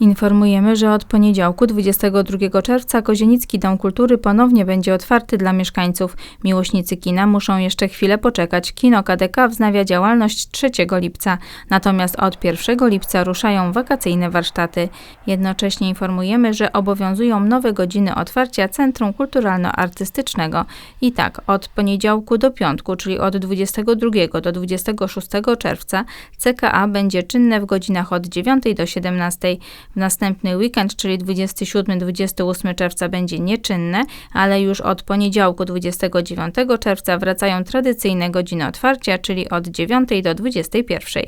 Informujemy, że od poniedziałku 22 czerwca Kozienicki Dom Kultury ponownie będzie otwarty dla mieszkańców. Miłośnicy kina muszą jeszcze chwilę poczekać. Kino KDK wznawia działalność 3 lipca, natomiast od 1 lipca ruszają wakacyjne warsztaty. Jednocześnie informujemy, że obowiązują nowe godziny otwarcia Centrum Kulturalno-Artystycznego. I tak, od poniedziałku do piątku, czyli od 22 do 26 czerwca CKA będzie czynne w godzinach od 9 do 17. Następny weekend, czyli 27-28 czerwca będzie nieczynne, ale już od poniedziałku 29 czerwca wracają tradycyjne godziny otwarcia, czyli od 9 do 21.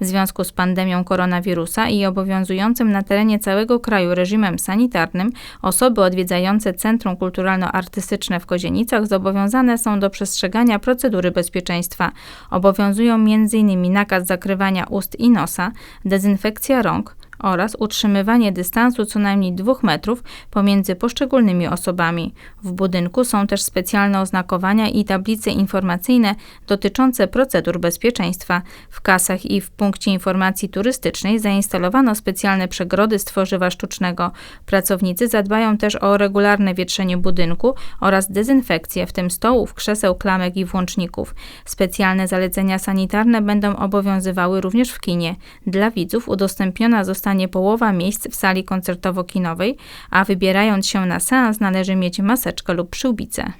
W związku z pandemią koronawirusa i obowiązującym na terenie całego kraju reżimem sanitarnym, osoby odwiedzające Centrum Kulturalno-Artystyczne w Kozienicach zobowiązane są do przestrzegania procedury bezpieczeństwa. Obowiązują m.in. nakaz zakrywania ust i nosa, dezynfekcja rąk, oraz utrzymywanie dystansu co najmniej dwóch metrów pomiędzy poszczególnymi osobami. W budynku są też specjalne oznakowania i tablice informacyjne dotyczące procedur bezpieczeństwa. W kasach i w punkcie informacji turystycznej zainstalowano specjalne przegrody z tworzywa sztucznego. Pracownicy zadbają też o regularne wietrzenie budynku oraz dezynfekcję, w tym stołów, krzeseł, klamek i włączników. Specjalne zalecenia sanitarne będą obowiązywały również w kinie. Dla widzów udostępniona zostanie zostanie połowa miejsc w sali koncertowo-kinowej, a wybierając się na seans należy mieć maseczkę lub przyłbicę.